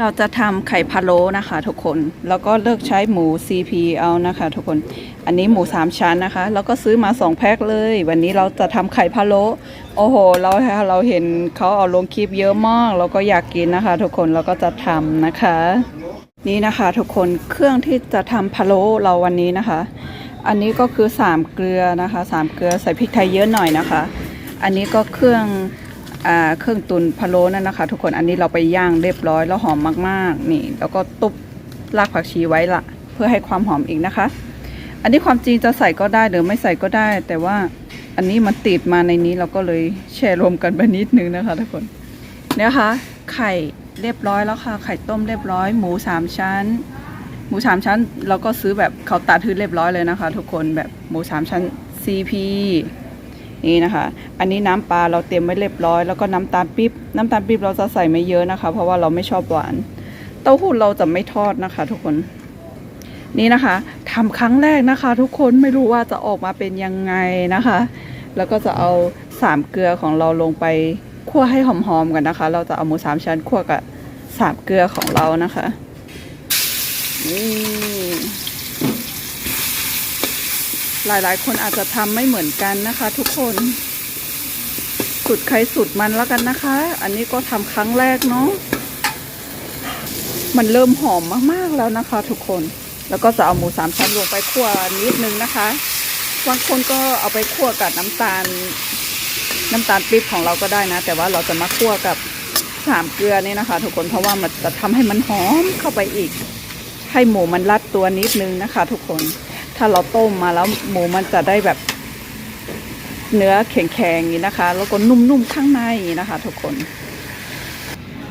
เราจะทำไข่พะโล้นะคะทุกคน แล้วก็เลือกใช้หมู CP เอานะคะทุกคน อันนี้หมูสามชั้นนะคะ แล้วก็ซื้อมาสองแพ็คเลย วันนี้เราจะทำไข่พะโล้โอ้โห เราเราเห็นเขาเอาลงคลิปเยอะมาก เราก็อยากกินนะคะ ทุกคน เราก็จะทำนะคะ นี่นะคะทุกคน เครื่องที่จะทำพะโล้เราวันนี้นะคะ อันนี้ก็คือสามเกลือนะคะสามเกลือใส่พริกไทยเยอะหน่อยนะคะ อันนี้ก็เครื่อง เครื่องตุนพะโล้นั่นนะคะ ทุกคนอันนี้เราไปย่างเรียบร้อยแล้วหอมมากๆ นี่ แล้วก็ตุบรากผักชีไว้ละ เพื่อให้ความหอมอีกนะคะ อันนี้ความจริงจะใส่ก็ได้หรือไม่ใส่ก็ได้ แต่ว่าอันนี้มันติดมาในนี้เราก็เลยแช่รวมกันไปนิดนึงนะคะทุกคนเนี่ยค่ะไข่เรียบร้อยแล้วค่ะ ไข่ต้มเรียบร้อย หมูสามชั้น หมูสามชั้น เราก็ซื้อแบบเขาตัดทื้นเรียบร้อยเลยนะคะ ทุกคนแบบหมูสามชั้น CP นี่นะคะ อันนี้น้ำปลาเราเตรียมไว้เรียบร้อย แล้วก็น้ำตาลปี๊บ น้ำตาลปี๊บเราจะใส่ไม่เยอะนะคะ เพราะว่าเราไม่ชอบหวาน เต้าหู้เราจะไม่ทอดนะคะ ทุกคน นี่นะคะทำครั้งแรกนะคะ ทุกคนไม่รู้ว่าจะออกมาเป็นยังไงนะคะ แล้วก็จะเอาสามเกลือของเราลงไปคั่วให้หอมๆกันนะคะ เราจะเอาหมูสามชั้นคั่วกับสามเกลือของเรานะคะนี่ หลายๆ คนอาจจะทำไม่เหมือนกันนะคะ ทุกคนสุดใครสุดมันแล้วกันนะคะ อันนี้ก็ทำครั้งแรกเนาะมันเริ่มหอมมากๆแล้วนะคะ ทุกคน แล้วก็จะเอาหมูสามชั้นลงไปคั่วนิดนึงนะคะบางคนก็เอาไปคั่วกับน้ำตาล น้ำตาลปี๊บของเราก็ได้นะ แต่ว่าเราจะมาคั่วกับสามเกลือนี่นะคะ ทุกคนเพราะว่ามันจะทำให้มันหอมเข้าไปอีก ให้หมูมันรัดตัวนิดนึงนะคะ ทุกคน ถ้าเราต้มมาแล้วหมูมันจะได้แบบเนื้อแข็งๆอย่างนี้นะคะ แล้วก็นุ่มๆข้างในอย่างนี้นะคะ ทุกคน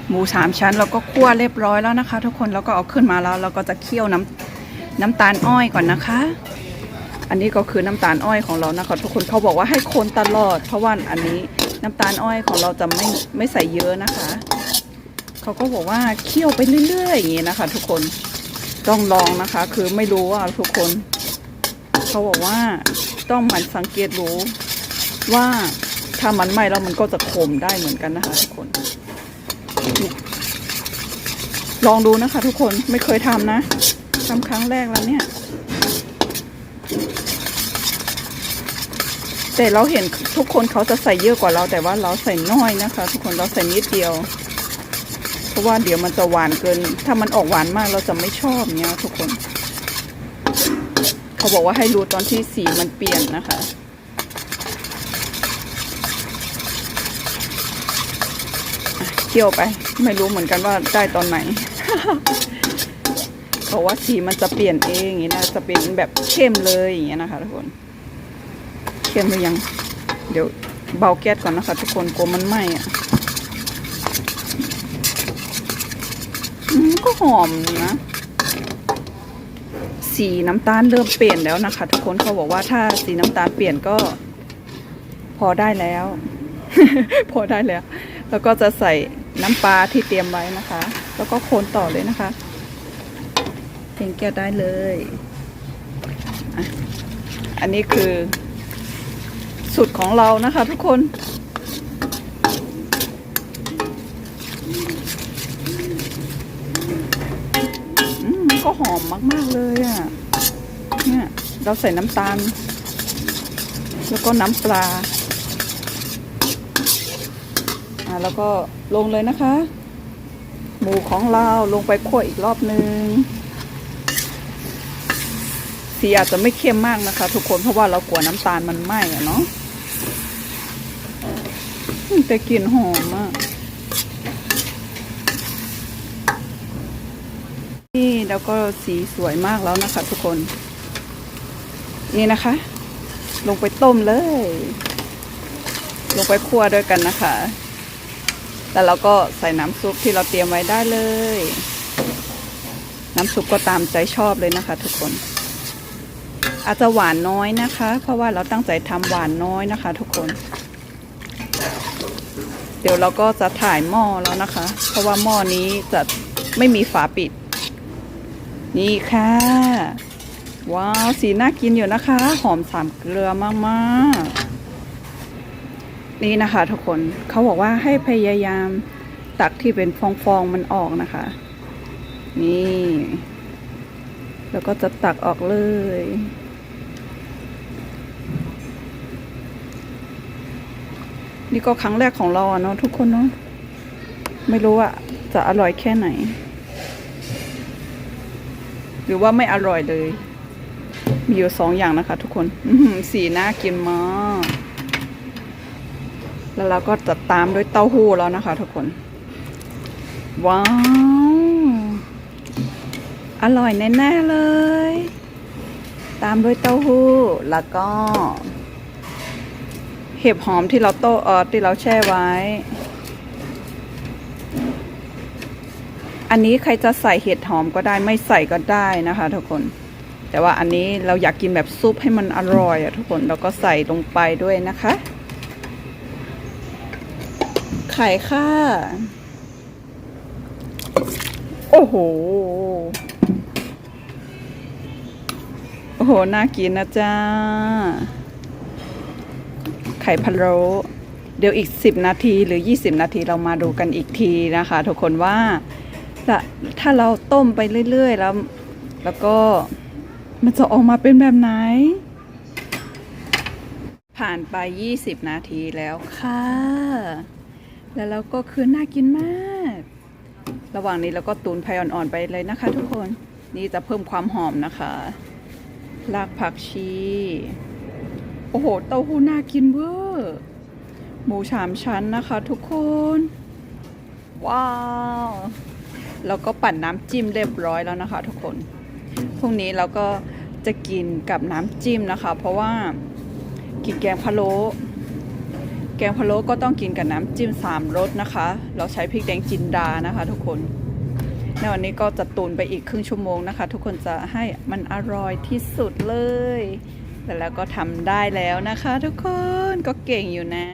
หมูสามชั้นเราก็คั่วเรียบร้อยแล้วนะคะ ทุกคนแล้วก็เอาขึ้นมาแล้วเราก็จะเคี่ยวน้ำน้ำตาลอ้อยก่อนนะคะ อันนี้ก็คือน้ำตาลอ้อยของเรานะคะ ทุกคนเขาบอกว่าให้คนตลอด เพราะว่าอันนี้น้ำตาลอ้อยของเราจะไม่ไม่ใส่เยอะนะคะเขาก็บอกว่าเคี่ยวไปเรื่อยๆอย่างนี้นะคะ ทุกคนต้องลองนะคะ คือไม่รู้ว่าทุกคน เขาบอกว่าต้องหมันสังเกตรู้ว่าถ้ามันไหม้แล้วมันก็จะขมได้เหมือนกันนะคะทุกคน ลองดูนะคะ ทุกคนไม่เคยทำนะทำครั้งแรกแล้วเนี่ย แต่เราเห็นทุกคนเขาจะใส่เยอะกว่าเรา แต่ว่าเราใส่น้อยนะคะ ทุกคนเราใส่นิดเดียว เพราะว่าเดี๋ยวมันจะหวานเกิน ถ้ามันออกหวานมากเราจะไม่ชอบเนี่ยทุกคน เขาบอกว่าให้รู้ตอนที่สีมันเปลี่ยนนะคะเคี่ยวไป ไม่รู้เหมือนกันว่าได้ตอนไหนเพราว่าสีมันจะเปลี่ยนเองอย่างนี้นะจะเป็นแบบเข้มเลยอย่างเงี้ยนะคะทุกคน เข้มหรือยัง เดี๋ยวเบาแก๊สก่อนนะคะ ทุกคนกลัวมันไหม้อะก็หอมนะ สีน้ำตาลเริ่มเปลี่ยนแล้วนะคะ ทุกคนเขาบอกว่าถ้าสีน้ำตาลเปลี่ยนก็ พอได้แล้ว พอได้แล้ว แล้วก็จะใส่น้ำปลาที่เตรียมไว้นะคะ แล้วก็คนต่อเลยนะคะเทงแก้วได้เลย อันนี้คือสูตรของเรานะคะ ทุกคน อืมมัน ก็หอมมาก ๆ เลยอะ่ะ เนี่ย เราใส่น้ำตาล แล้วก็น้ำปลา อ่าแล้วก็ลงเลยนะคะ หมูของเราลงไปคั่วอีกรอบนึง สีอาจจะไม่เข้มมากนะคะ ทุกคนเพราะว่าเรากลัวน้ำตาลมันไหม้อะเนาะแต่กลิ่นหอมอะนี่ แล้วก็สีสวยมากแล้วนะคะ ทุกคน นี่นะคะ ลงไปต้มเลย ลงไปคั่วด้วยกันนะคะ แล้วเราก็ใส่น้ำซุปที่เราเตรียมไว้ได้เลย น้ำซุปก็ตามใจชอบเลยนะคะ ทุกคน อาจจะหวานน้อยนะคะ เพราะว่าเราตั้งใจทำหวานน้อยนะคะ ทุกคนเดี๋ยวเราก็จะถ่ายหม้อแล้วนะคะ เพราะว่าหม้อนี้จะไม่มีฝาปิด นี่ค่ะ ว้าว สีน่ากินอยู่นะคะ หอมสามเกลือมากๆ นี่นะคะทุกคนเขาบอกว่าให้พยายามตักที่เป็นฟองๆมันออกนะคะ นี่ แล้วก็จะตักออกเลยนี่ก็ครั้งแรกของเราอะเนาะทุกคนเนาะไม่รู้ว่าจะอร่อยแค่ไหน หรือว่าไม่อร่อยเลย มีอยู่สองอย่างนะคะทุกคนอื้อหือสีน่ากินมากแล้วเราก็จะตามด้วยเต้าหู้แล้วนะคะ ทุกคน ว้าว อร่อยแน่ๆเลย ตามด้วยเต้าหู้แล้วก็ เห็บหอมที่เราโต้เออที่เราแช่ไว้ อันนี้ใครจะใส่เห็ดหอมก็ได้ไม่ใส่ก็ได้นะคะทุกคน แต่ว่าอันนี้เราอยากกินแบบซุปให้มันอร่อยอะทุกคนเราก็ใส่ลงไปด้วยนะคะ ไข่ค่ะ โอ้โห โอ้โห น่ากินนะจ้า ไข่พะโล้เดี๋ยวอีก 10 นาทีหรือ 20 นาทีเรามาดูกันอีกทีนะคะ ทุกคนว่า ถ้าถ้าเราต้มไปเรื่อยๆ แล้ว แล้วก็มันจะออกมาเป็นแบบไหน ผ่านไป 20 นาทีแล้วค่ะ แล้วเราก็คือน่ากินมาก ระหว่างนี้เราก็ตูนไฟอ่อนๆไปเลยนะคะทุกคน นี่จะเพิ่มความหอมนะคะรากผักชี โอ้โห เต้าหู้น่ากินเวอร์หมูสามชั้นนะคะทุกคน ว้าว แล้วก็ปั่นน้ำจิ้มเรียบร้อยแล้วนะคะ ทุกคน พรุ่งนี้เราก็จะกินกับน้ำจิ้มนะคะ เพราะว่ากินแกงพะโล้แกงพะโล้ก็ต้องกินกับน้ำจิ้มสามรสนะคะ เราใช้พริกแดงจินดานะคะ ทุกคน ในวันนี้ก็จะตุนไปอีกครึ่งชั่วโมงนะคะ ทุกคนจะให้มันอร่อยที่สุดเลยแต่แล้วก็ทำได้แล้วนะคะ ทุกคนก็เก่งอยู่นะ